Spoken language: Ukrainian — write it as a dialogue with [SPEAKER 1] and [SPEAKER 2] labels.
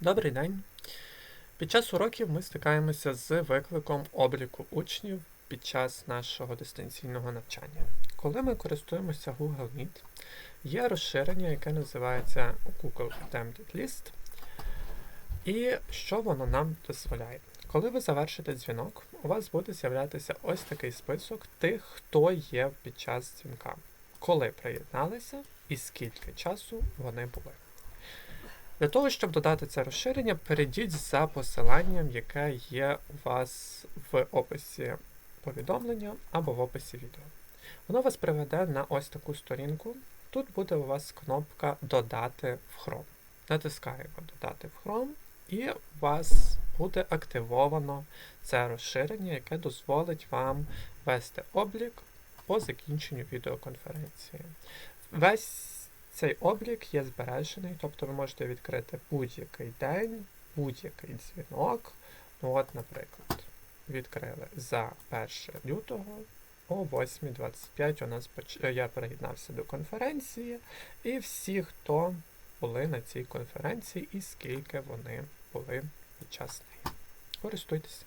[SPEAKER 1] Добрий день. Під час уроків ми стикаємося з викликом обліку учнів під час нашого дистанційного навчання. Коли ми користуємося Google Meet, є розширення, яке називається Google Attempted List. І що воно нам дозволяє? Коли ви завершите дзвінок, у вас буде з'являтися ось такий список тих, хто є під час дзвінка, коли приєдналися і скільки часу вони були. Для того, щоб додати це розширення, перейдіть за посиланням, яке є у вас в описі повідомлення або в описі відео. Воно вас приведе на ось таку сторінку. Тут буде у вас кнопка Додати в Chrome. Натискаємо Додати в Chrome, і у вас буде активовано це розширення, яке дозволить вам вести облік по закінченню відеоконференції. Весь цей облік є збережений, тобто ви можете відкрити будь-який день, будь-який дзвінок. Ну от, наприклад, відкрили за 1 лютого о 8.25 у нас поч- я приєднався до конференції, і всі, хто були на цій конференції, і скільки вони були під час неї. Користуйтесь.